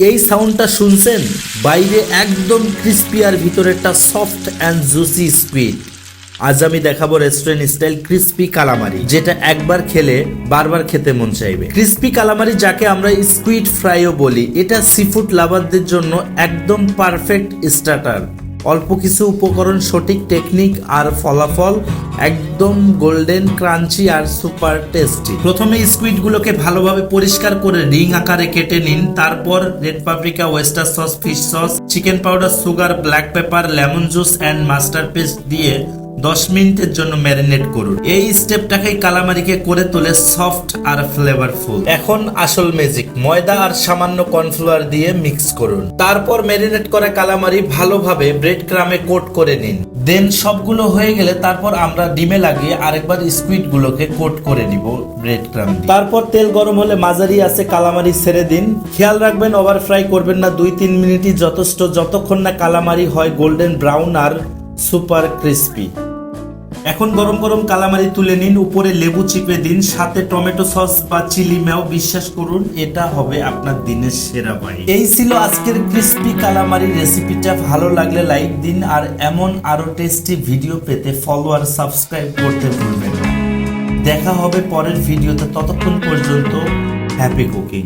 এই সাউন্ডটা শুনছেন? বাইরে একদম ক্রিস্পি আর ভিতরেরটা সফট অ্যান্ড জুসি স্কুইড আজ আমি দেখাবো রেস্টুরেন্ট স্টাইল ক্রিস্পি কালামারি যেটা একবার খেলে বারবার খেতে মন চাইবে। ক্রিস্পি কালামারি যাকে আমরা স্কুইড ফ্রাইও বলি, এটা সিফুড লাভারদের জন্য একদম পারফেক্ট স্টার্টার অল্প কিছু উপকরণ, সঠিক টেকনিক আর ফলাফল একদম গোল্ডেন, ক্রাঞ্চি আর সুপার টেস্টি। প্রথমে স্কুইড গুলোকে ভালোভাবে পরিষ্কার করে রিং আকারে কেটে নিন। তারপর red paprika, oyster sauce, fish sauce, chicken powder, sugar, black pepper, lemon juice, and master paste দিয়ে দশ মিনিটের জন্য ম্যারিনেট করুন। এই স্টেপটাকেই কালামারিকে করে তোলে সফট আর ফ্লেভারফুল এখন আসল ম্যাজিক ময়দা আর সামান্য কর্নফ্লাওয়ার দিয়ে মিক্স করুন। তারপর ম্যারিনেট করা কালামারি ভালোভাবে ব্রেড ক্রামে কোট করে নিন। দেন সবগুলো হয়ে গেলে তারপর আমরা ডিমে লাগিয়ে আরেকবার স্কুইড গুলোকে কোট করে নিব ব্রেড ক্রাম তারপর তেল গরম হলে মাঝারি আছে কালামারি ছেড়ে দিন। খেয়াল রাখবেন ওভার ফ্রাই করবেন না। দুই তিন মিনিটই যথেষ্ট, যতক্ষণ না কালামারি হয় গোল্ডেন ব্রাউন আর সুপার ক্রিস্পি এখন গরম গরম কালামারি তুলে নিন, উপরে লেবু চিপে দিন, সাথে টমেটো সস বা চিলি মেও বিশ্বাস করুন, এটা হবে আপনার দিনের সেরা বাড়ি। এই ছিল আজকের ক্রিস্পি কালামারি রেসিপিটা ভালো লাগলে লাইক দিন, আর এমন আরও টেস্টি ভিডিও পেতে ফলো আর সাবস্ক্রাইব করতে ভুলবেন দেখা হবে পরের ভিডিওতে ততক্ষণ পর্যন্ত হ্যাপি কুকিং